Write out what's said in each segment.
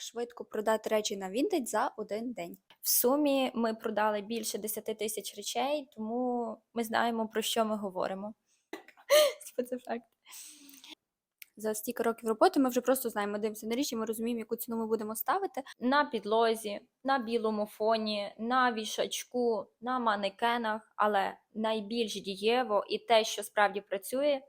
швидко продати речі на Vinted за один день. В сумі ми продали більше 10 тисяч речей, тому ми знаємо, про що ми говоримо. Спецефект. За стільки років роботи ми вже просто знаємо, дивимося на річ, і ми розуміємо, яку ціну ми будемо ставити. На підлозі, на білому фоні, на вішачку, на манекенах, але найбільш дієво і те, що справді працює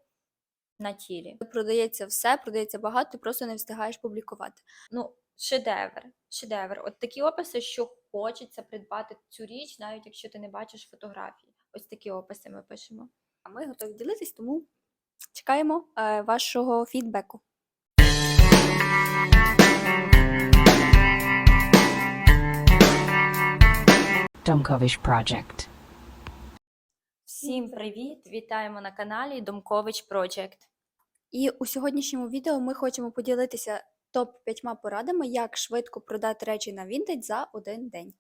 на тілі. Продається все, продається багато, ти просто не встигаєш публікувати. Ну, шедевр, шедевр. От такі описи, що хочеться придбати цю річ, навіть якщо ти не бачиш фотографії. Ось такі описи ми пишемо. А ми готові ділитись, тому чекаємо е, вашого фідбеку. Domkovish Project. Всім привіт! Вітаємо на каналі Домкович Project. І у сьогоднішньому відео ми хочемо поділитися топ 5 порадами, як швидко продати речі на Vinted за один день.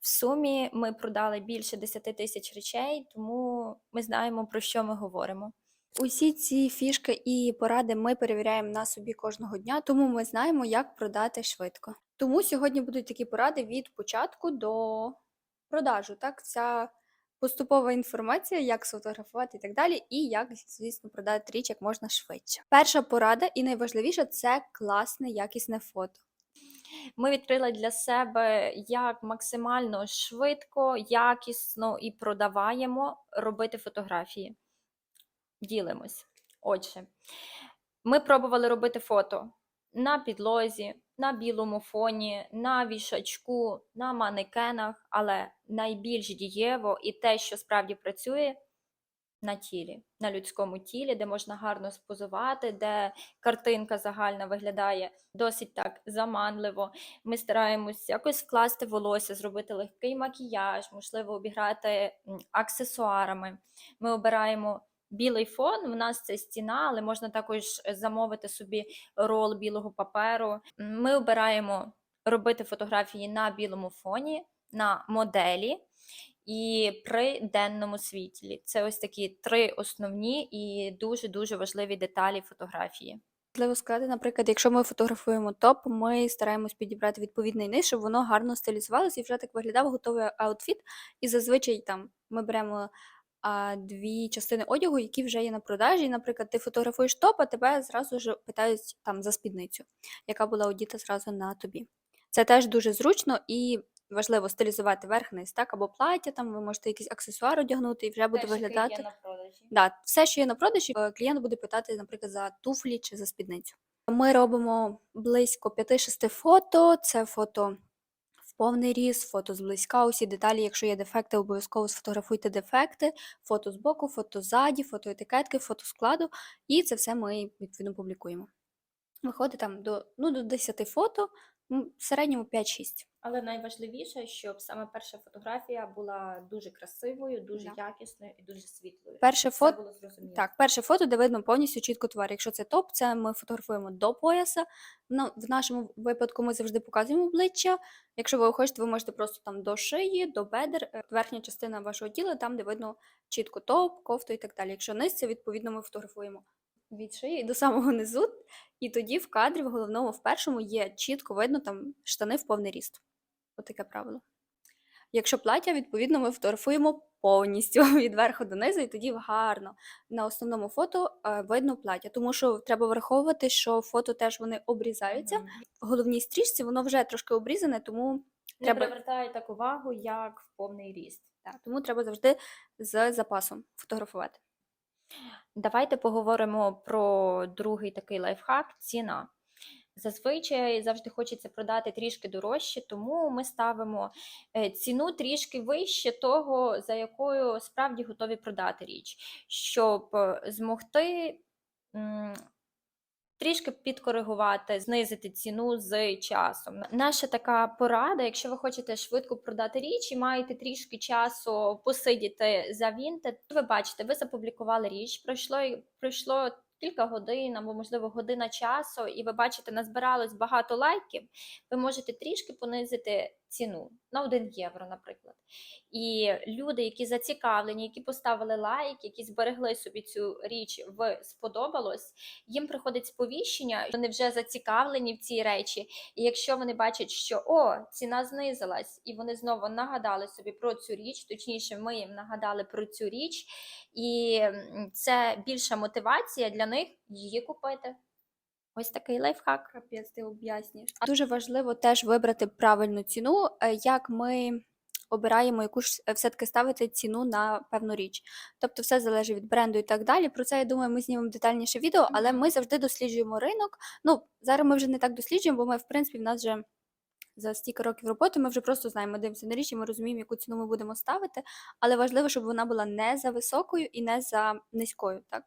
В сумі ми продали більше 10 тисяч речей, тому ми знаємо, про що ми говоримо. Усі ці фішки і поради ми перевіряємо на собі кожного дня, тому ми знаємо, як продати швидко. Тому сьогодні будуть такі поради від початку до продажу. Так, ця поступова інформація, як сфотографувати і так далі, і як, звісно, продати річ як можна швидше. Перша порада і найважливіше це класне, якісне фото. Ми відкрили для себе, як максимально швидко, якісно і продаваємо робити фотографії. Ділимось. Отже, ми пробували робити фото на підлозі, на білому фоні, на вішачку, на манекенах, але найбільш дієво і те, що справді працює на тілі, на людському тілі, де можна гарно спозувати, де картинка загальна виглядає досить так заманливо. Ми стараємось якось вкласти волосся, зробити легкий макіяж, можливо, обіграти аксесуарами. Ми обираємо білий фон. В нас це стіна, але можна також замовити собі рол білого паперу. Ми обираємо робити фотографії на білому фоні, на моделі і при денному світлі. Це ось такі три основні і дуже дуже важливі деталі фотографії. Важливо сказати, наприклад, якщо ми фотографуємо топ, ми стараємось підібрати відповідний низ, щоб воно гарно стилізувалося і вже так виглядав готовий аутфіт. І зазвичай там ми беремо дві частини одягу, які вже є на продажі. Наприклад, ти фотографуєш топ, а тебе зразу ж питають там за спідницю, яка була одіта зразу на тобі. Це теж дуже зручно і важливо стилізувати верх низ, так, або плаття, там ви можете якийсь аксесуар одягнути і вже буде виглядати. на Да, все, що є на продажі, е, клієнт буде питати, наприклад, за туфлі чи за спідницю. Ми робимо близько 5-6 фото. Це фото повний ріс, фото зблизька, усі деталі. Якщо є дефекти, обов'язково сфотографуйте дефекти, фото з боку, фото ззаді, фото етикетки, фото складу. І це все ми відповідно публікуємо. Виходить там до, ну, до 10 фото, м, в середньому 5-6. Але найважливіше, щоб саме перша фотографія була дуже красивою, дуже Да. якісною і дуже світлою. Перше Все фото було зрозуміло. Так, перше фото, де видно повністю чітко товар. Якщо це топ, це ми фотографуємо до пояса. Ну, в нашому випадку ми завжди показуємо обличчя. Якщо ви хочете, ви можете просто там до шиї, до бедер, е, верхня частина вашого тіла, там, де видно чітко топ, кофту і так далі. Якщо низ, це відповідно ми фотографуємо від шиї до самого низу, і тоді в кадрі, в головному, в першому є чітко видно там штани в повний ріст. Отаке правило. Якщо плаття, відповідно, ми фотографуємо повністю від верху до низу, і тоді гарно на основному фото е, видно плаття. Тому що треба враховувати, що фото теж вони обрізаються. В головній стрічці воно вже трошки обрізане, тому Не треба- привертає так увагу, як в повний ріст. Так, тому треба завжди з запасом фотографувати. Давайте поговоримо про другий такий лайфхак ціна. Зазвичай завжди хочеться продати трішки дорожче, тому ми ставимо е, ціну трішки вище того, за якою справді готові продати річ, щоб е, змогти трішки підкоригувати, знизити ціну з часом. Наша така порада, якщо ви хочете швидко продати річ і маєте трішки часу посидіти за Vinted, ви бачите, ви запублікували річ, пройшло пройшло кілька годин або, можливо, година часу, і ви бачите, назбиралось багато лайків. Ви можете трішки понизити ціну на 1 євро, наприклад. І люди, які зацікавлені, які поставили лайк, які зберегли собі цю річ в сподобалось, їм приходить сповіщення, вони вже зацікавлені в цій речі. І якщо вони бачать, що о, ціна знизилась, і вони знову нагадали собі про цю річ, точніше, ми їм нагадали про цю річ, і це більша мотивація для них її купити. Ось такий лайфхак. Капець, ти об'яснюєш. Дуже важливо теж вибрати правильну ціну, е, як ми обираємо яку ж е, все-таки ставити ціну на певну річ. Тобто все залежить від бренду і так далі. Про це я думаю, ми знімемо детальніше відео, але ми завжди досліджуємо ринок. Ну, зараз ми вже не так досліджуємо, бо ми, в принципі, в нас вже за стільки років роботи ми вже просто знаємо, дивимося на річ, і ми розуміємо, яку ціну ми будемо ставити. Але важливо, щоб вона була не за високою і не за низькою. Так?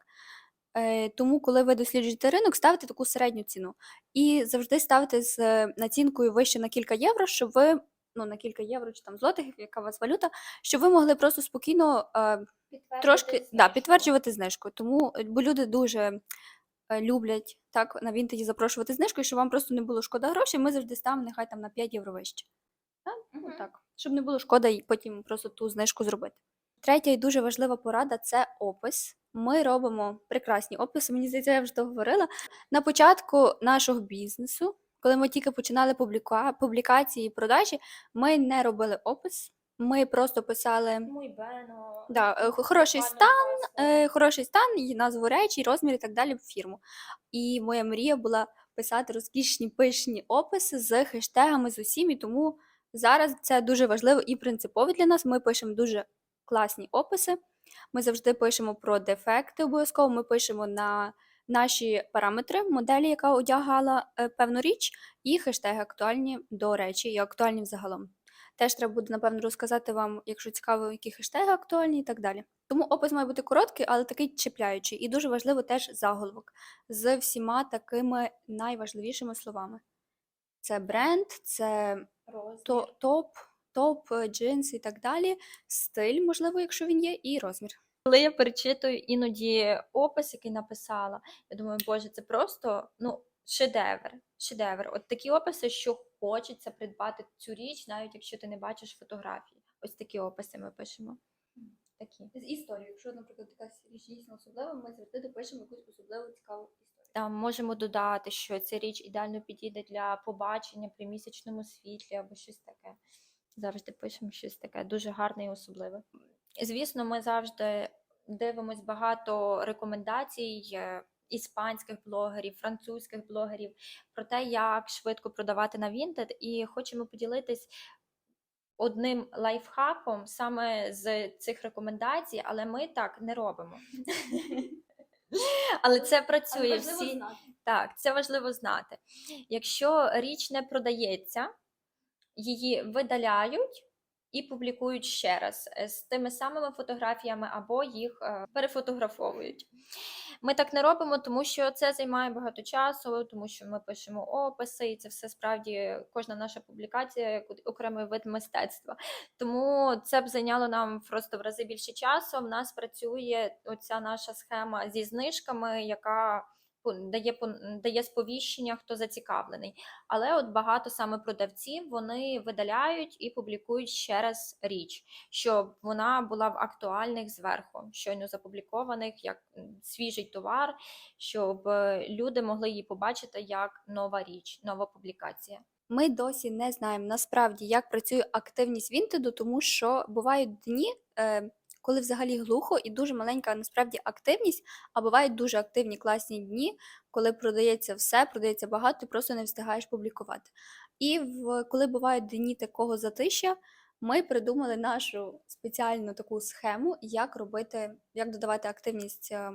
Е, тому, коли ви досліджуєте ринок, ставте таку середню ціну. І завжди ставте з е, націнкою вище на кілька євро, щоб ви, ну на кілька євро чи там злотих, яка у вас валюта, щоб ви могли просто спокійно е, трошки да, підтверджувати знижку. Тому, е, бо люди дуже люблять так на Вінтеді запрошувати знижку, і щоб вам просто не було шкода грошей, ми завжди ставимо нехай там на 5 євро вище. Так? Мгм. так. Щоб не було шкода і потім просто ту знижку зробити. Третя і дуже важлива порада це опис. Ми робимо прекрасні описи. Мені здається, я вже говорила. На початку нашого бізнесу, коли ми тільки починали публіка... публікації і продажі, ми не робили опис. Ми просто писали бено. да, е, хороший стан, е, хороший стан, і назву речі, розмір і так далі в фірму. І моя мрія була писати розкішні пишні описи з хештегами з усім, і тому зараз це дуже важливо і принципово для нас. Ми пишемо дуже класні описи. Ми завжди пишемо про дефекти обов'язково. Ми пишемо на наші параметри моделі, яка одягала е, певну річ, і хештеги актуальні до речі і актуальні взагалом. Теж треба буде, напевно, розказати вам, якщо цікаво, які хештеги актуальні і так далі. Тому опис має бути короткий, але такий чіпляючий. І дуже важливо теж заголовок з всіма такими найважливішими словами. Це бренд, це Розмір. топ, топ, е, джинс і так далі, стиль, можливо, якщо він є, і розмір. Коли я перечитую іноді опис, який написала, я думаю, боже, це просто ну, шедевр. Шедевр. От такі описи, що хочеться придбати цю річ, навіть якщо ти не бачиш фотографії. Ось такі описи ми пишемо. Такі. З історії, якщо, наприклад, якась річ дійсно особлива, ми завжди допишемо якусь особливу цікаву історію. Там можемо додати, що ця річ ідеально підійде для побачення при місячному світлі або щось таке. Завжди пишемо щось таке дуже гарне і особливе. Звісно, ми завжди дивимось багато рекомендацій е, іспанських блогерів, французьких блогерів про те, як швидко продавати на Vinted, і хочемо поділитись одним лайфхаком саме з цих рекомендацій, але ми так не робимо. Але це працює всі. Так, це важливо знати. Якщо річ не продається, її видаляють і публікують ще раз е, з тими самими фотографіями або їх е, перефотографовують. Ми так не робимо, тому що це займає багато часу, тому що ми пишемо описи, і це все справді кожна наша публікація як окремий вид мистецтва. Тому це б зайняло нам просто в рази більше часу. В нас працює оця наша схема зі знижками, яка дає дає сповіщення, хто зацікавлений. Але от багато саме продавців вони видаляють і публікують ще раз річ, щоб вона була в актуальних зверху, щойно запублікованих як свіжий товар, щоб е, люди могли її побачити як нова річ, нова публікація. Ми досі не знаємо насправді, як працює активність Вінтеду, тому що бувають дні, е, коли взагалі глухо і дуже маленька насправді активність, а бувають дуже активні класні дні, коли продається все, продається багато, ти просто не встигаєш публікувати. І в, коли бувають дні такого затища, ми придумали нашу спеціальну таку схему, як робити, як додавати активність е,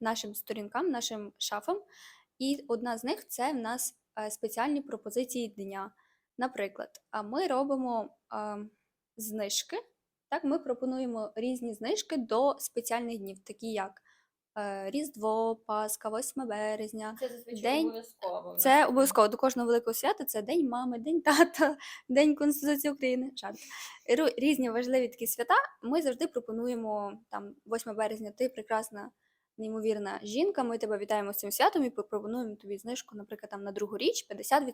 нашим сторінкам, нашим шафам. І одна з них це в нас е, спеціальні пропозиції дня. Наприклад, ми робимо а, знижки. Так, ми пропонуємо різні знижки до спеціальних днів, такі як е, Різдво, Пасха, 8 березня. Це зазвичай День- обов'язково. Це обов'язково до кожного великого свята. Це День мами, День тата, День Конституції України. Жарт. Різні важливі такі свята. Ми завжди пропонуємо там 8 березня. Ти прекрасна неймовірна жінка, ми тебе вітаємо з цим святом і пропонуємо тобі знижку, наприклад, там на другу річ 50%.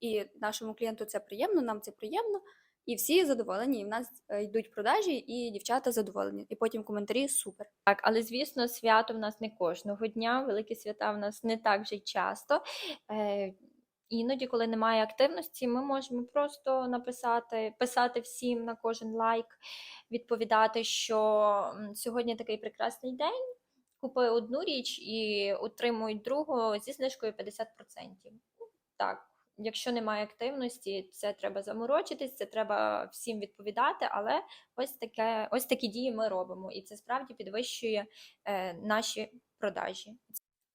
І нашому клієнту це приємно, нам це приємно, і всі задоволені. І в нас е, йдуть продажі, і дівчата задоволені. І потім коментарі супер. Так, але звісно, свято в нас не кожного дня. Великі свята в нас не так вже часто. Е, іноді, коли немає активності, ми можемо просто написати, писати всім на кожен лайк, відповідати, що сьогодні такий прекрасний день. Купи одну річ і отримуй другу зі знижкою 50%. Так, якщо немає активності, це треба заморочитись, це треба всім відповідати, але ось таке, ось такі дії ми робимо, і це справді підвищує е, наші продажі.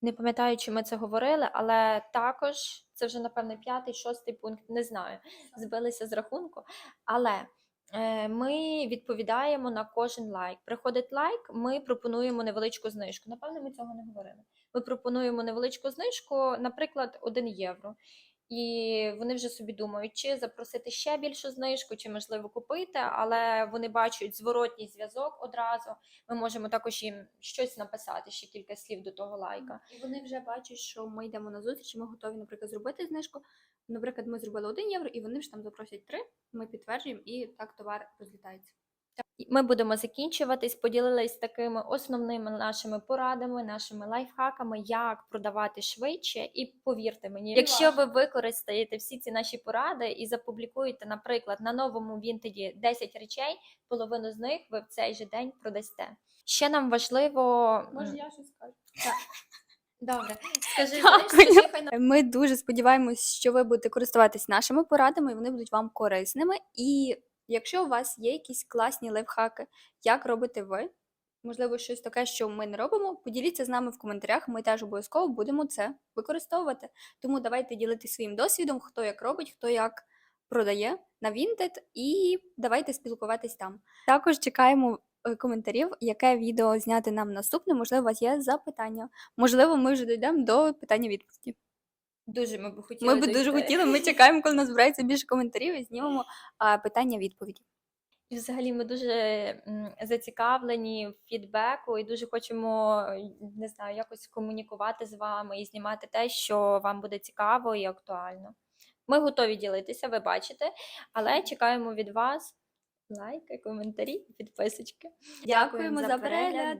Не пам'ятаю, чи ми це говорили, але також це вже напевне п'ятий, шостий пункт, не знаю, збилися з рахунку. Але е, ми відповідаємо на кожен лайк. Приходить лайк, ми пропонуємо невеличку знижку. Напевне, ми цього не говорили. Ми пропонуємо невеличку знижку, наприклад, 1 євро. І вони вже собі думають, чи запросити ще більшу знижку, чи можливо купити, але вони бачать зворотній зв'язок одразу. Ми можемо також їм щось написати, ще кілька слів до того лайка. І вони вже бачать, що ми йдемо на зустріч, ми готові, наприклад, зробити знижку. Наприклад, ми зробили 1 євро, і вони ж там запросять 3, ми підтверджуємо, і так товар розлітається. Ми будемо закінчуватись, поділились такими основними нашими порадами, нашими лайфхаками, як продавати швидше. І повірте мені, якщо ви використаєте всі ці наші поради і запублікуєте, наприклад, на новому вінтеді 10 речей, половину з них ви в цей же день продасте. Ще нам важливо. м, я щось скажу? Добре, скажи, скажи, хай Ми дуже сподіваємось, що ви будете користуватись нашими порадами, і вони будуть вам корисними. І якщо у вас є якісь класні лайфхаки, як робите ви, можливо, щось таке, що ми не робимо, поділіться з нами в коментарях. Ми теж обов'язково будемо це використовувати. Тому давайте ділитися своїм досвідом, хто як робить, хто як продає на Vinted, і давайте спілкуватись там. Також чекаємо е, коментарів, яке відео зняти нам наступне. Можливо, у вас є запитання. Можливо, ми вже дійдемо до питання відповіді. Дуже ми б хотіли. Ми би дуже хотіли. Ми чекаємо, коли назбирається більше коментарів і знімемо питання відповіді. І взагалі ми дуже зацікавлені в фідбеку і дуже хочемо не знаю, якось комунікувати з вами і знімати те, що вам буде цікаво і актуально. Ми готові ділитися, ви бачите, але чекаємо від вас лайки, коментарі, підписочки. Дякуємо за перегляд.